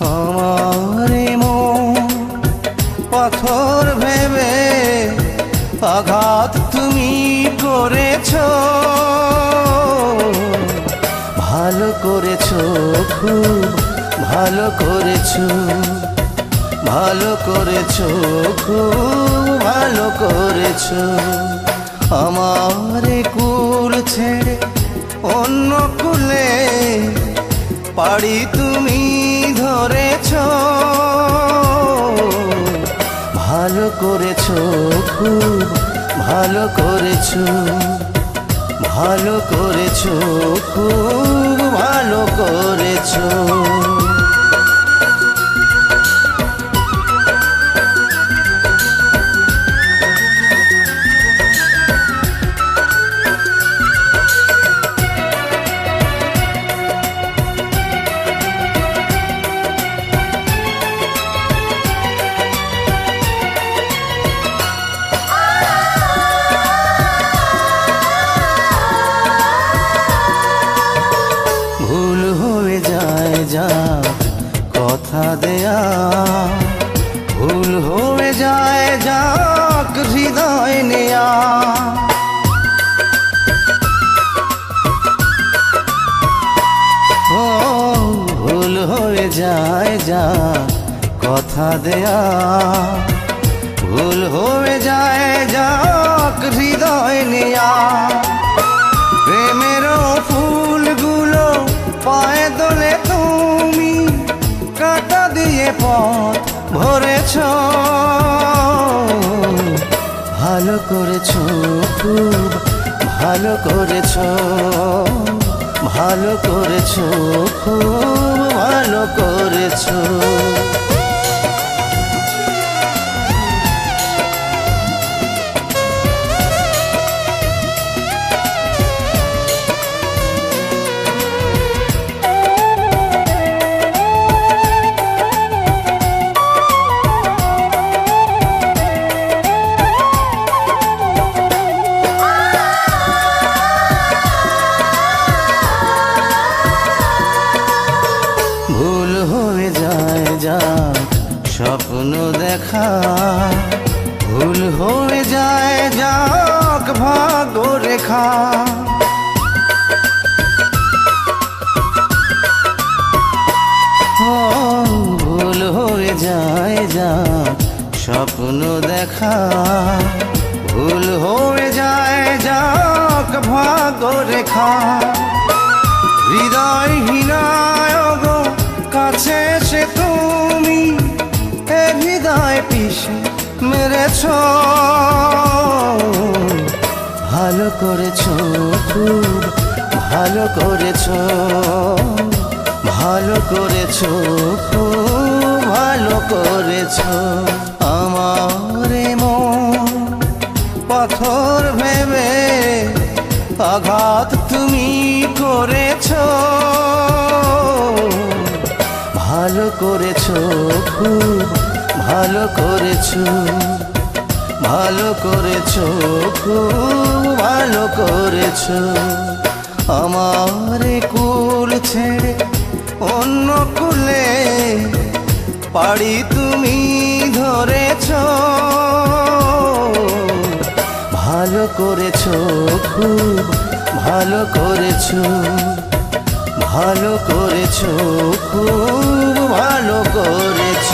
আমারে মন পাথর ভেবে আঘাত তুমি করেছ। ভালো করেছ, খুব ভালো করেছ। ভালো করেছ, খুব ভালো করেছ। আমারে কুল ছেড়ে অন্য কুলে পাড়ি ভালো করেছ ভালো করেছ খুব ভালো করেছ। যা কথা দেয়া। ভুল হয়ে যায়, যাক হৃদয় নেয়া। প্রেমেরও ফুলগুলো পায়ে দোলে তুমি, কাটা দিয়ে পথ ভরেছ। ভালো করেছ, খুব ভালো করেছ ভালো করেছ, খুব ভালো করেছ। দেখা। ভুল হয়ে যায় যাক ভাগ্য রেখা। ভুল হয়ে যায় যা স্বপ্ন দেখা। ভুল হয়ে যায় যাক ভাগ্য রেখা। মেরেছ ভালো করেছ খুব, ভালো করেছ ভালো করেছ খুব, ভালো করেছ। আমারে মন পাথর ভেবে আঘাত তুমি করেছ, ভালো করেছ খুব ভালো করেছ ভালো করেছ খুব ভালো করেছ। আমারে কুল ছেড়ে অন্য কুলে পাড়ি তুমি ধরেছ। ভালো করেছ খুব ভালো করেছ ভালো করেছ খুব ভালো করেছ।